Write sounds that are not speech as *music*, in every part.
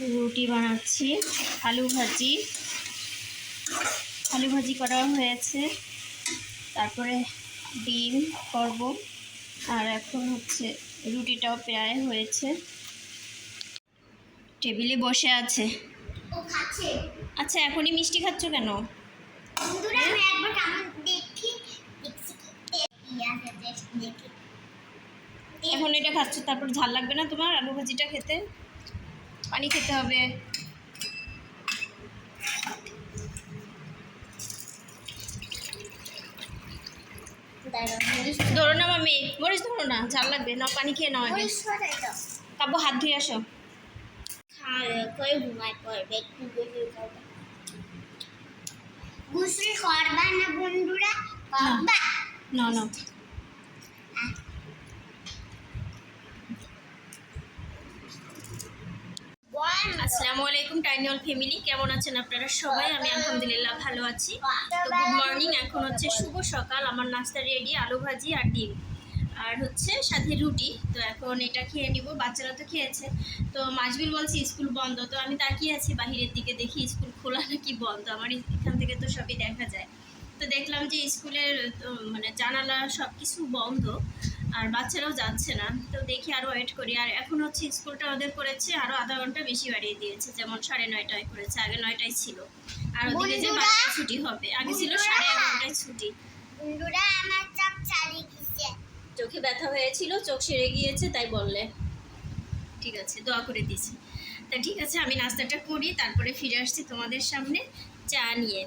রুটি বানাচ্ছি আলু ভাজি। আলু ভাজি করা হয়েছে। তারপরে ডিম করব। আর এখন হচ্ছে রুটিটাও প্রায় হয়েছে। টেবিলে বসে আছে। আচ্ছা এখনই মিষ্টি খাচ্ছ কেন? এখন এটা খাচ্ছ তারপর ঝাল লাগবে না তোমার আলু ভাজিটা খেতে? পানি খেতে হবে। ধরো। না মামি মরিচ ধরো না ঝাল লাগবে না পানি খেয়ে নাও কাব্য হাত ধুয়ে আসো। গুসরি করবা না বন্ধুরা? করবা? না না। আসসালামু আলাইকুম টাইনিওল ফ্যামিলি। কেমন আছেন আপনারা সবাই? আমি আলহামদুলিল্লাহ ভালো আছি। তো গুড মর্নিং, এখন হচ্ছে শুভ সকাল। আমার নাস্তা রেডি, আলু ভাজি আর ডিম। আর হচ্ছে সাথে রুটি। তো এখন এটা খেয়ে নিব। বাচ্চারা তো খেয়েছে। তো মাসবিল বলছি স্কুল বন্ধ। তো আমি তাকিয়ে আছি বাহিরের দিকে, দেখি স্কুল খোলা নাকি বন্ধ। আমার এখান থেকে তো সবই দেখা যায়। তো দেখলাম যে স্কুলের মানে জানালা সব কিছু বন্ধ। আর বাচ্চারাও যাচ্ছে না। তো দেখি আরও ওয়েট করি। আর এখন হচ্ছে স্কুলটা ওদের করেছে আরও আধা ঘণ্টা বেশি বাড়িয়ে দিয়েছে যেমন সাড়ে নয়টায় করেছে আগে নয়টায় ছিল। আর ওদিকে যে বারোটায় ছুটি হবে আগে ছিল সাড়ে এগারোটায় ছুটি। চোখে ব্যথা হয়েছিল চোখ সেরে গিয়েছে তাই বললে। ঠিক আছে দোয়া করে দিছি তা ঠিক আছে আমি নাস্তাটা করি তারপরে ফিরে আসছি তোমাদের সামনে চা নিয়ে।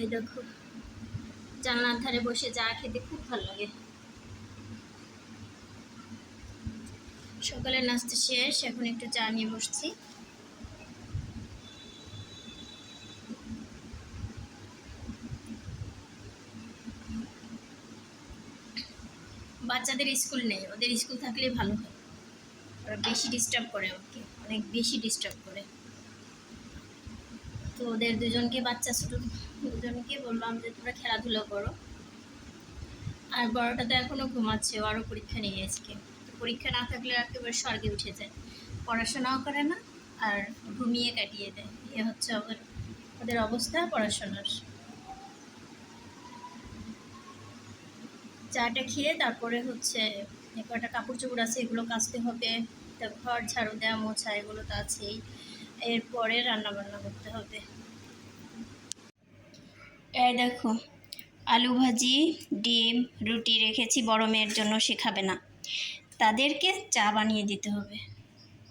এই দেখো জানলার ধারে বসে চা খেতে খুব ভালো লাগে। সকালের নাস্তা শেষ, এখন একটু চা নিয়ে বসছি। বাচ্চাদের স্কুল নেই, ওদের স্কুল থাকলে ভালো হয়। ওরা বেশি ডিস্টার্ব করে আমাকে অনেক বেশি ডিস্টার্ব করে। তো ওদের দুজনকে, বাচ্চা ছোটো দুজনকে বললাম যে, তোমরা খেলাধুলা করো। আর বড়টা তো এখনও ঘুমাচ্ছে আরও পরীক্ষা নিয়ে আজকে পরীক্ষা না থাকলে একেবারে স্বর্গে উঠে যায়। পড়াশোনাও করে না আর ঘুমিয়ে কাটিয়ে দেয়। এ হচ্ছে ওদের অবস্থা পড়াশোনার। চাটা খেয়ে তারপরে হচ্ছে এ কটা কাপড় চোপড় আছে, এগুলো কাচতে হবে। তারপর ঘর ঝাড়ু দেওয়া মোছা, এগুলো তো আছেই। এরপরে রান্না বান্না করতে হবে। এই দেখো, আলু ভাজি, ডিম, রুটি রেখেছি, বড় মেয়ের জন্য সে খাবে না। তাদেরকে চা বানিয়ে দিতে হবে।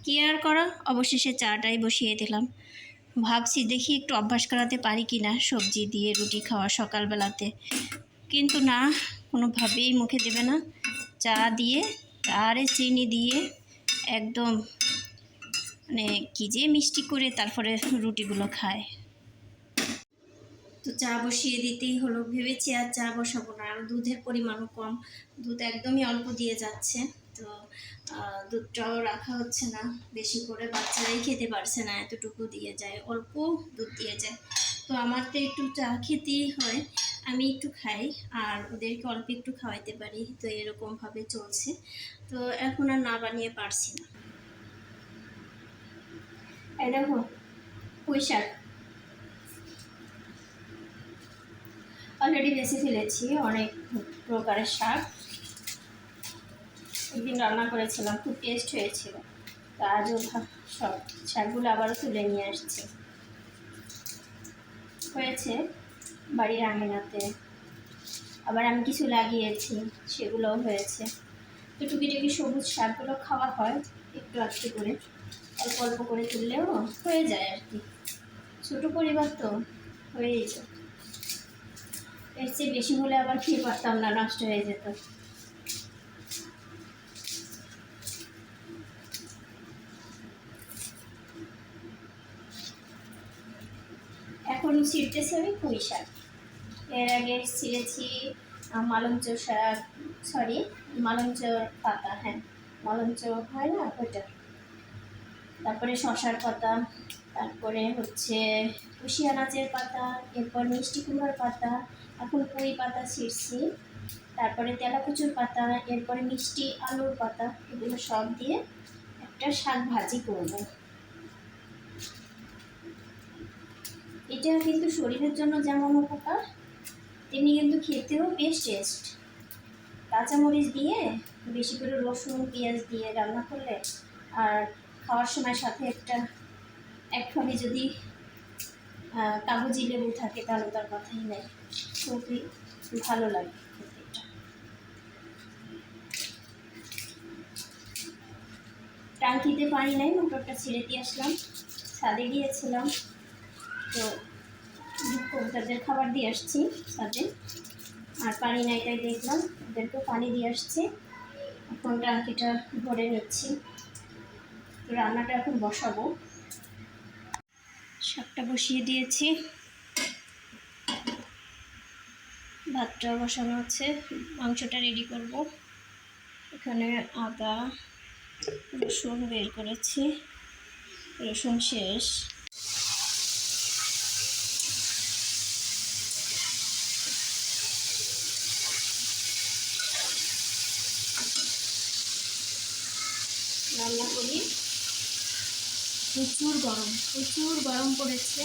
কি আর করা? অবশেষে চাটাই বসিয়ে দিলাম। ভাবছি দেখি একটু অভ্যাস করাতে পারি কি না, সবজি দিয়ে রুটি খাওয়া সকালবেলাতে। কিন্তু না, কোনোভাবেই মুখে দেবে না। চা দিয়ে, আরে চিনি দিয়ে একদম মানে কি যে মিষ্টি করে তারপরে রুটিগুলো খায়। তো চা বসিয়ে দিতেই হলো। ভেবেছি আর চা বসাবো না। আর দুধের পরিমাণও কম। দুধ একদমই অল্প দিয়ে যাচ্ছে। তো দুধটাও রাখা হচ্ছে না। বেশি করে বাচ্চারাই খেতে পারছে না, এতটুকু দিয়ে যায়, অল্প দুধ দিয়ে যায়। তো আমার তো একটু চা খেতেই হয়, আমি একটু খাই, আর ওদেরকে অল্প একটু খাওয়াইতে পারি, তো এরকমভাবে চলছে। তো এখন আর না বানিয়ে পারছি না। দেখো শাক। অলরেডি বেছে ফেলেছি, অনেক প্রকারের শাক। একদিন রান্না করেছিলাম, খুব টেস্ট হয়েছিল। তো আজও সব শাকগুলো আবারও তুলে নিয়ে আসছি। হয়েছে বাড়ির আঙিনাতে। আবার আমি কিছু লাগিয়েছি, সেগুলোও হয়েছে। তো টুকিটুকি সবুজ শাকগুলো খাওয়া হয়, একটু আধটু করে। অল্প অল্প করে তুললেও হয়ে যায় আর কি। ছোটো পরিবার তো, হয়েই যায়। এর চেয়ে বেশি হলে আবার খেয়ে পারতাম না, নষ্ট হয়ে যেত। এখন ছিঁড়তেছি আমি পুঁই শাক। এর আগে ছিঁড়েছি মালঞ্চ শাক সরি মালঞ্চ পাতা হ্যাঁ মালঞ্চ হয় না ওইটা? তারপরে শশার পাতা, তারপরে হচ্ছে কুশিয়া নাচের পাতা, এরপর মিষ্টি কুমড়ার পাতা, এখন পুঁই পাতা ছিঁড়ছি। তারপরে তেলাকুচুর পাতা, এরপরে মিষ্টি আলুর পাতা, এগুলো সব দিয়ে একটা শাক ভাজি করব। এটা কিন্তু শরীরের জন্য যেমন উপকার, তেমনি কিন্তু খেতেও বেশ টেস্ট কাঁচামরিচ দিয়ে বেশি করে রসুন, পেঁয়াজ দিয়ে রান্না করলে আর খাওয়ার সময় সাথে একটা, একভাবে যদি কাগজি লেবু থাকে তাহলে তার কথাই নেই। খুবই ভালো লাগে এটা। টাঙ্কিতে পানি নাই, মোটরটা ছেড়ে দিয়ে আসলাম। ছাদে গিয়েছিলাম। তো কবুতরদের খাবার দিয়ে আসছি ছাদে আর পানি নাই তাই দেখলাম ওদেরকেও পানি দিয়ে আসছি। এখন টাঙ্কিটা ভরে নিচ্ছি। তো রান্নাটা এখন বসাবো। শাকটা বসিয়ে দিয়েছি। ভাতটা বসানো আছে। মাংসটা রেডি করব। এখানে আদা, রসুন বের করেছি। রসুন শেষ রান্না করি প্রচুর গরম প্রচুর গরম পড়েছে।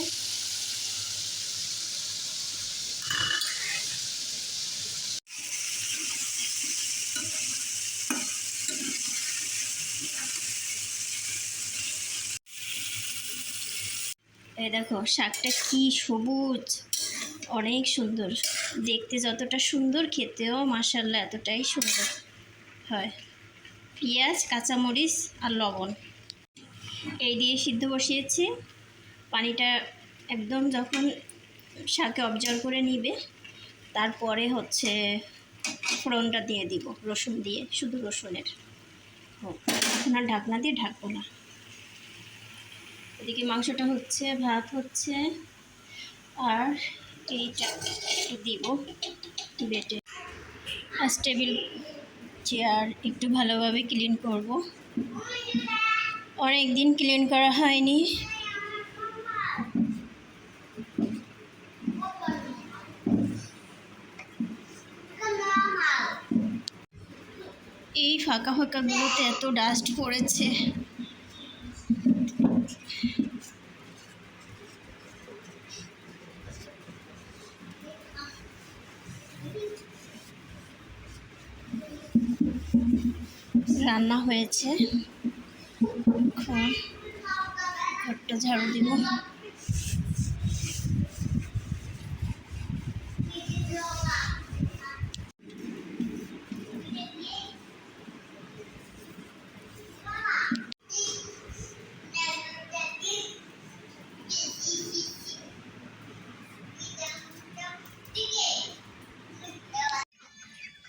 এই দেখো, শাকটা কি সবুজ, অনেক সুন্দর। দেখতে যতটা সুন্দর, খেতেও মাসাল্লাহ এতটাই সুন্দর। হয়। পেঁয়াজ, কাঁচামরিচ আর লবণ। এই দিয়ে সিদ্ধ বসিয়েছি। পানিটা একদম যখন শাকে অবজার্ভ করে নিবে, তারপরে হচ্ছে ফোড়নটা দিয়ে দিব, রসুন দিয়ে, শুধু রসুনের। এখন আর ঢাকনা দিয়ে ঢাকবো না। এদিকে মাংসটা হচ্ছে, ভাত হচ্ছে, আর এইটা দিব বেটে আর টেবিল চেয়ার একটু ভালোভাবে ক্লিন করব। অনেক দিন ক্লিন করা হয়নি। এই ফাঁকা ফাঁকাগুলোতে এত ডাস্ট পড়েছে। রান্না হয়েছে। এখন ঘরটা ঝাড়ু দিব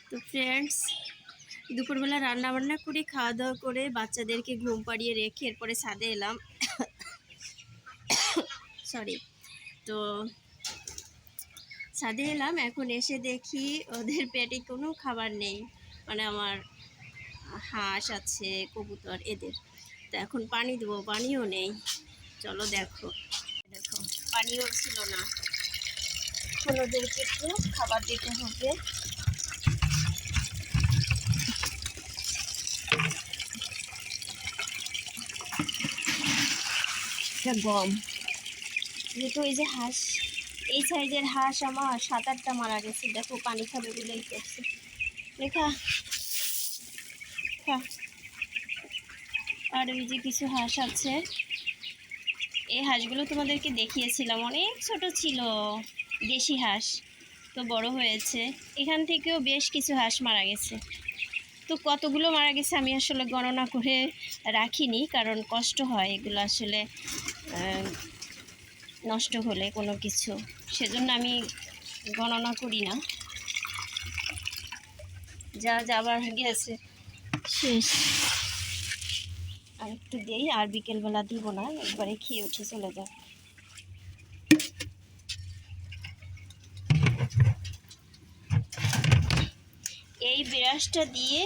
তো ফ্রেন্ডস দুপুরবেলা রান্না বান্না করে খাওয়া দাওয়া করে বাচ্চাদেরকে ঘুম পাড়িয়ে রেখে এরপরে ছাদে এলাম। সরি তো ছাদে এলাম, এখন এসে দেখি ওদের পেটে কোনো খাবার নেই। মানে আমার হাঁস আছে, কবুতর, এদের। তো এখন পানি দেবো, পানিও নেই। চলো দেখো। দেখো, পানিও ছিল না। ওদেরকে একটু খাবার দিতে হবে। এটা গম। যেহেতু এই যে হাঁস। এই সাইজের হাঁস আমার সাত আটটা মারা গেছে। দেখো পানি খাবে বলেই করছে। রেখা আর ওই যে কিছু হাঁস আছে। এই হাঁসগুলো তোমাদেরকে দেখিয়েছিলাম। অনেক ছোট ছিল দেশি হাঁস। তো বড় হয়েছে। এখান থেকেও বেশ কিছু হাঁস মারা গেছে। তো কতগুলো মারা গেছে আমি আসলে গণনা করে রাখিনি, কারণ কষ্ট হয় এগুলো আসলে। নষ্ট হলে কোনো কিছু সেজন্য আমি গণনা করি না। যা যাবার গেছে। শেষ। আর একটু দেই আর বিকেলবেলা দিব না একবারে খেয়ে উঠে চলে যাও। এই ব্রাশটা দিয়ে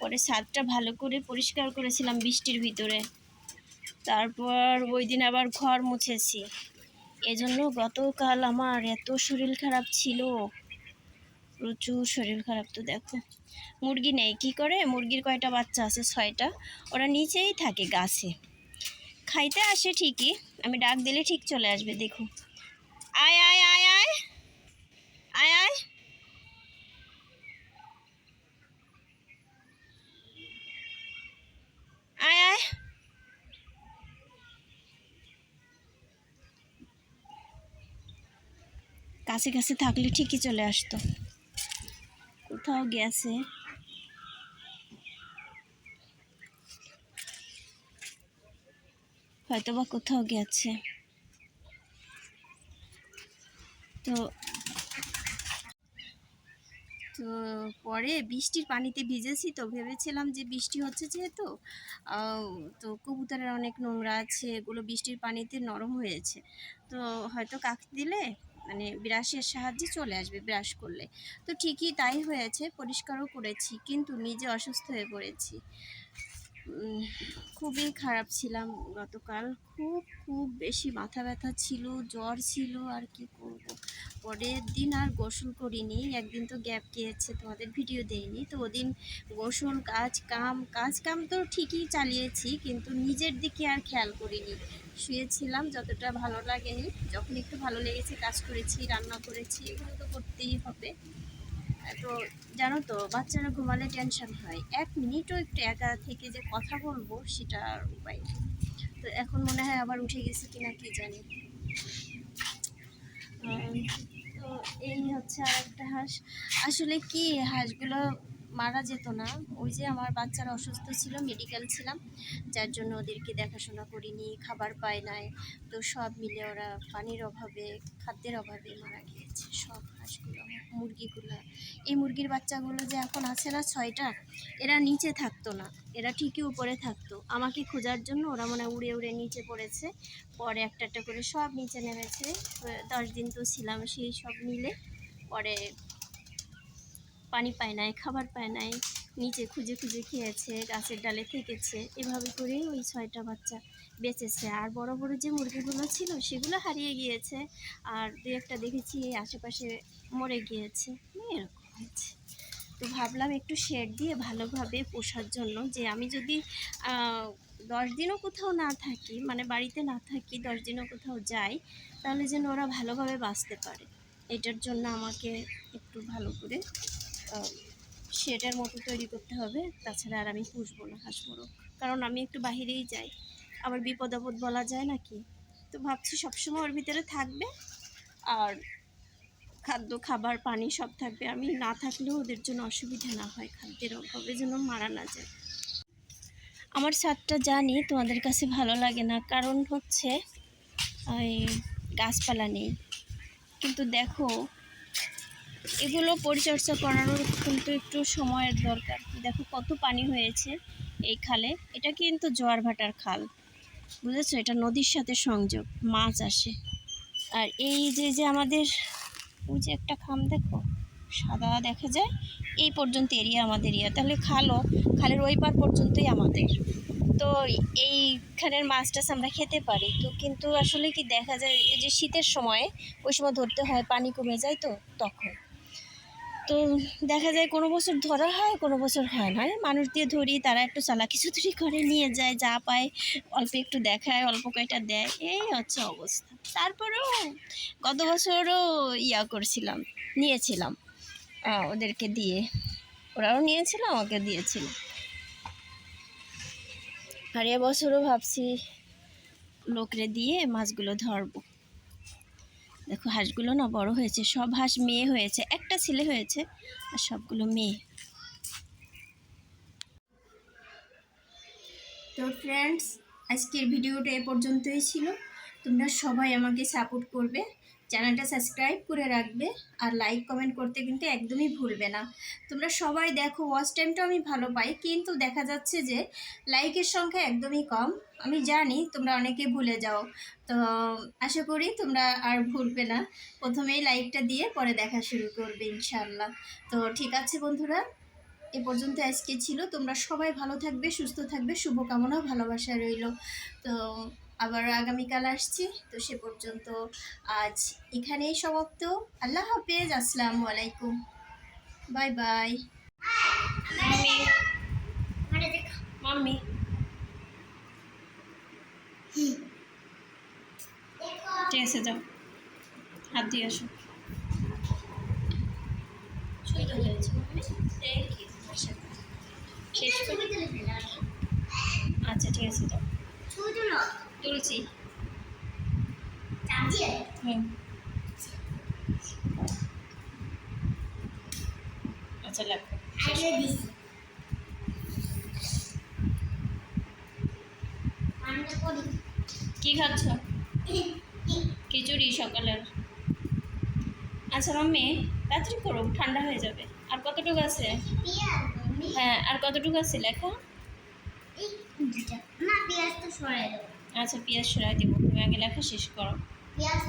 পরে ছাদটা ভালো করে পরিষ্কার করেছিলাম বৃষ্টির ভিতরে। তারপর ওই দিন আবার ঘর মুছেছি। এজন্য গতকাল আমার এত শরীর খারাপ ছিল। প্রচুর শরীর খারাপ তো দেখো। মুরগি নেই, কি করে? মুরগির কয়টা বাচ্চা আছে? ছয়টা। ওরা নিচেই থাকে গাছে। খাইতে আসে ঠিকই। আমি ডাক দিলে ঠিক চলে আসবে, দেখো। আয় আয় আয় আয়। আয় আয়। আয় আয়। কাছে কাছে থাকলে ঠিকই চলে আসতো। কোথাও গেছে। হয়তো বা কোথাও গেছে। তো তো পরে বৃষ্টির পানিতে ভিজেছি তো ভেবেছিলাম যে বৃষ্টি হচ্ছে যেহেতু তো কবুতরের অনেক নোংরা আছে, এগুলো বৃষ্টির পানিতে নরম হয়েছে। তো হয়তো কাক দিলে মানে ব্রাশের সাহায্যে চলে আসবে ব্রাশ করলে। তো ঠিকই তাই হয়েছে, পরিষ্কারও করেছি, কিন্তু নিজে অসুস্থ হয়ে পড়েছি। খুবই খারাপ ছিলাম গতকাল। খুব খুব বেশি মাথা ব্যথা ছিল, জ্বর ছিল, আর কি করব? পরের দিন আর গোসল করিনি। একদিন তো গ্যাপ গিয়েছে, তোমাদের ভিডিও দেইনি। তো ওদিন গোসল, কাজ, কাম কাজ, কাম তো ঠিকই চালিয়েছি, কিন্তু নিজের দিকে আর খেয়াল করিনি। শুয়েছিলাম, যতটা ভালো লাগেনি। যখন একটু ভালো লেগেছে, কাজ করেছি, রান্না করেছি, এগুলো তো করতেই হবে। তো জানো তো, বাচ্চারা ঘুমালে টেনশন হয়। এক মিনিটও একটু একা থেকে যে কথা বলব, সেটা উপায় তো এখন মনে হয় আবার উঠে গেছে কিনা কি জানি। তো এই হচ্ছে আর একটা হাঁস। আসলে কি, হাঁসগুলো মারা যেত না। ওই যে আমার বাচ্চারা অসুস্থ ছিল মেডিকেল ছিলাম, যার জন্য ওদেরকে দেখাশোনা করিনি, খাবার পায় নাই। তো সব মিলে ওরা পানির অভাবে, খাদ্যের অভাবে মারা গিয়েছে। সব হাঁসগুলো, মুরগিগুলো। এই মুরগির বাচ্চাগুলো যে এখন আছে না ছয়টা, এরা নিচে থাকতো না। এরা ঠিকই উপরে থাকতো। আমাকে খোঁজার জন্য ওরা মনে উড়ে উড়ে নিচে পড়েছে। পরে একটা একটা করে সব নিচে নেমেছে। দশ দিন তো ছিলাম সেই সব মিলে। পরে পানি পায় নাই, খাবার পায় নাই নিচে খুঁজে খুঁজে খেয়েছে, গাছের ডালে থেকেছে। এভাবে করেই ওই ছয়টা বাচ্চা বেঁচেছে। আর বড় বড় যে মুরগিগুলো ছিল, সেগুলো হারিয়ে গিয়েছে। আর দু একটা দেখেছি, এই আশেপাশে মরে গিয়েছে। এরকম হয়েছে। তো ভাবলাম একটু শেড দিয়ে ভালোভাবে পোষার জন্য যে আমি যদি দশ দিনও কোথাও না থাকি মানে বাড়িতে না থাকি, দশ দিনও কোথাও যাই, তাহলে যেন ওরা ভালোভাবে বাঁচতে পারে। এটার জন্য আমাকে একটু ভালো করে শেডের মতো তৈরি করতে হবে। তাছাড়া আর আমি পুষবো না হাঁস মোরগ কারণ আমি একটু বাহিরেই যাই। আবার বিপদ আপদ বলা যায় নাকি তো ভাবছি সবসময় ওর ভিতরে থাকবে। আর খাদ্য, খাবার, পানি সব থাকবে। আমি না থাকলেও ওদের জন্য অসুবিধা না হয়। খাদ্যের অভাবে যেন মারা না যায়। আমার ছাদটা জানি, তোমাদের কাছে ভালো লাগে না। কারণ হচ্ছে, ওই গাছপালা নেই। কিন্তু দেখো এগুলো পরিচর্যা করারও কিন্তু একটু সময়ের দরকার। দেখো কত পানি হয়েছে এই খালে। এটা কিন্তু জোয়ার ভাটার খাল। বুঝেছ? এটা নদীর সাথে সংযোগ, মাছ আসে। আর এই যে যে আমাদের ওই যে একটা খাম দেখো, সাদা দেখা যায়, এই পর্যন্ত এরিয়া আমাদের এরিয়া তাহলে খালও, খালের ওই পার পর্যন্তই আমাদের। তো এইখানের মাছ টাছ আমরা খেতে পারি। তো কিন্তু আসলে কি দেখা যায় যে শীতের সময়, ওই সময় ধরতে হয় পানি কমে যায় তো, তখন। তো দেখা যায় কোনো বছর ধরা হয়, কোনো বছর হয় না। মানুষ দিয়ে ধরি, তারা একটু চালাকি চুতুরি করে, নিয়ে যায়, যা পায়, অল্প একটু দেখায়, অল্প কয়টা দেয়, এই হচ্ছে অবস্থা। তারপরেও গত বছরও ইয়া করছিলাম, নিয়েছিলাম ওদেরকে দিয়ে। ওরাও নিয়েছিল, আমাকে দিয়েছিল। আর এবছরও ভাবছি, লোকরে দিয়ে মাছগুলো ধরবো। দেখো হাঁসগুলো না বড় হয়েছে, সব হাঁস মেয়ে হয়েছে, একটা ছেলে হয়েছে আর সবগুলো মেয়ে। তো ফ্রেন্ডস আজকের ভিডিওটা এ পর্যন্তই ছিল। তোমরা সবাই আমাকে সাপোর্ট করবে। চ্যানেলটা সাবস্ক্রাইব করে রাখবে আর লাইক কমেন্ট করতে কিন্তু একদমই ভুলবে না। তোমরা সবাই দেখো ওয়াচ টাইমটা আমি ভালো পাই, কিন্তু দেখা যাচ্ছে যে লাইকের সংখ্যা একদমই কম। আমি জানি তোমরা অনেকে ভুলে যাও, তো আশা করি তোমরা আর ভুলবে না। প্রথমেই লাইকটা দিয়ে পরে দেখা শুরু করবে ইনশাল্লাহ তো ঠিক আছে বন্ধুরা, এ পর্যন্ত আজকে ছিল। তোমরা সবাই ভালো থাকবে, সুস্থ থাকবে, শুভকামনা, ভালোবাসা রইল। তো আবার আগামীকাল আসছি। তো সে পর্যন্ত আজ এখানেই সমাপ্ত। আল্লাহ হাফেজ আসসালামু আলাইকুম। Bye bye. মাম্মি। ঠিক আছে যাও। হাত দিয়ে আসো। আচ্ছা ঠিক আছে যাও। তুলছি। আচ্ছা লাগবে কি খাচ্ছ? *laughs* খিচুড়ি সকালের। আচ্ছা মাম্মি তাড়াতাড়ি করো ঠান্ডা হয়ে যাবে। আর কতটুকু আছে? হ্যাঁ আর কতটুকু আছে লেখা। না পেঁয়াজ তো সরাই দেবো। আচ্ছা পেঁয়াজ সরাই দেবো। তুমি আগে লেখা শেষ করো। পেঁয়াজ